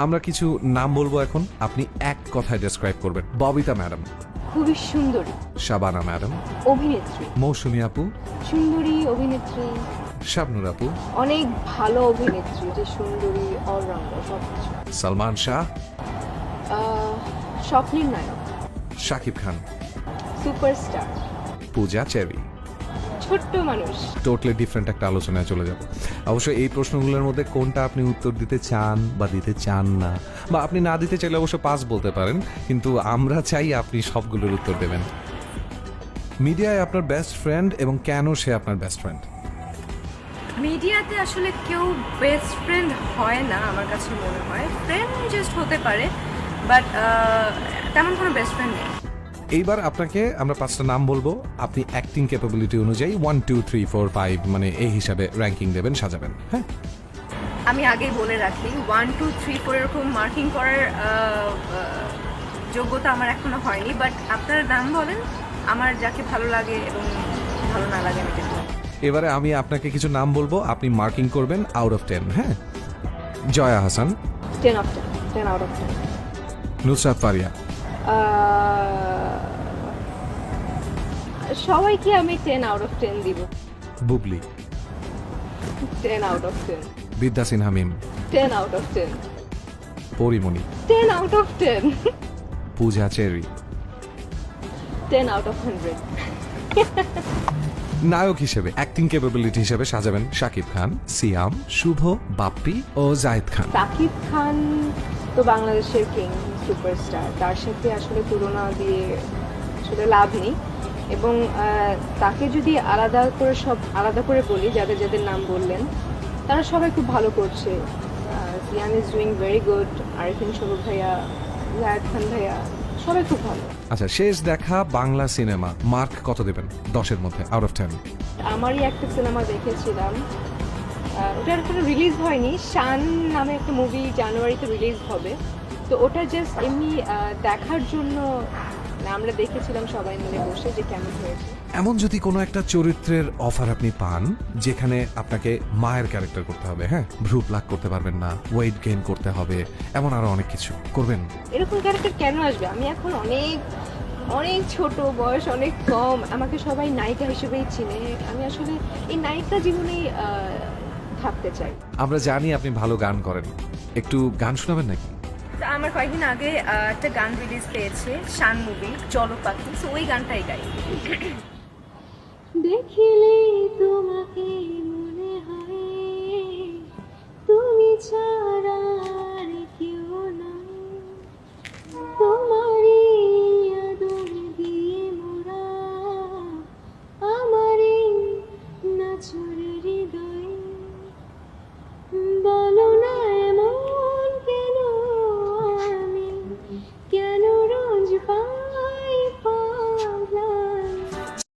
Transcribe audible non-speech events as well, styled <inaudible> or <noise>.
আমরা কিছু নাম বলব এখন। আপনি এক কথায় ডেসক্রাইব করবেন। ববিতা ম্যাডাম। খুবই সুন্দরী। শাবানা ম্যাডাম। অভিনেত্রী। মৌসুমী আপু। সুন্দরী অভিনেত্রী। শাবনুর আপু। অনেক ভালো অভিনেত্রী যে সুন্দরী অলরাউন্ডার সব সালমান শাহ। স্বপ্নের নায়ক। শাকিব খান। সুপারস্টার। পূজা চেরি। ছোট্ট মানুষ। টোটালি ডিফারেন্ট একটা আলোচনায় চলে যাব। অবশ্যই এই প্রশ্নগুলোর মধ্যে কোনটা আপনি উত্তর দিতে চান বা দিতে চান না বা আপনি না দিতে চাইলে অবশ্য পাস বলতে পারেন কিন্তু আমরা চাই আপনি সবগুলোর উত্তর দেবেন। মিডিয়ায় আপনার বেস্ট ফ্রেন্ড এবং কেন সে আপনার বেস্ট ফ্রেন্ড মিডিয়াতে আসলে কেউ বেস্ট ফ্রেন্ড হয় না আমার কাছে মনে হয়। ফ্রেন্ড জাস্ট হতে পারে বাট তেমন কোনো বেস্ট ফ্রেন্ড নেই। এইবার আপনাকে আমরা পাঁচটা নাম বলব। আপনি অ্যাক্টিং ক্যাপাবিলিটি অনুযায়ী one two three four five মানে এই হিসাবে র্যাঙ্কিং দেবেন সাজাবেন। হ্যাঁ? আমি আগেই বলে রাখি ওয়ান টু থ্রি ফোর এরকম মার্কিং করার যোগ্যতা আমার এখনও হয়নি বাট আপনার নাম বলেন আমার যাকে ভালো লাগে এবং ভালো না লাগে আমি এবারে আমি আপনাকে কিছু নাম বলব আপনি মার্কিং করবেন আউট অফ টেন হ্যাঁ? Jaya Hasan. Ten of ten ten out of ten Nusrat Faria. সবাইকে আমি টেন আউট অফ টেন দিব। Bubly. Ten out of ten Bidya Sinha Mim. Ten out of ten Porimoni. Ten out of ten Puja Cherry. Ten out of hundred নায়ক হিসেবে acting capability হিসেবে সাজাবেন শাকিব খান সিয়াম শুভ বাপ্পি ও জায়েদ খান। সাকিব খান তো বাংলাদেশের king superstar তার সাথে আসলে তুলনা দিয়ে আসলে লাভ নেই। এবং তাকে যদি আলাদা করে সব আলাদা করে বলি যাদের যাদের নাম বললেন তারা সবাই খুব ভালো করছে। Zian is doing very good Arifin Shuvo ভাইয়া জায়দ খান ভাইয়া সবাই খুব ভালো। আচ্ছা শেষ দেখা বাংলা সিনেমা। মার্ক কত দেবেন? দশের মধ্যে আউট অফ টেন আমারই একটা সিনেমা দেখেছিলাম। আহ, ওটা এখনও রিলিজ হয়নি। শান নামে একটা মুভি জানুয়ারিতে রিলিজ হবে। তো ওটা জাস্ট এমনি দেখার জন্য মানে আমরা দেখেছিলাম সবাই মিলে বসে যে কেমন হয়েছে। এমন যদি কোনো একটা চরিত্রের অফার আপনি পান যেখানে আপনাকে মায়ের ক্যারেক্টার করতে হবে হ্যাঁ? ভ্রু প্লাক করতে পারবেন না ওয়েট গেইন করতে হবে এমন আরও অনেক কিছু। করবেন? এরকম ক্যারেক্টার কেন আসবে? আমি এখন অনেক অনেক ছোট বয়স অনেক কম আমাকে সবাই নায়িকা হিসেবেই চিনে। আমি আসলে এই নায়িকা জীবনেই থাকতে চাই। আমরা জানি আপনি ভালো গান করেন। একটু গান শোনাবেন নাকি? তো আমার কয়েকদিন আগে একটা গান রিলিজ পেয়েছে, শান মুভি চলো পাখি। তো ওই গানটাই গাই। <coughs> দেখিলে তোমাকে মনে হয়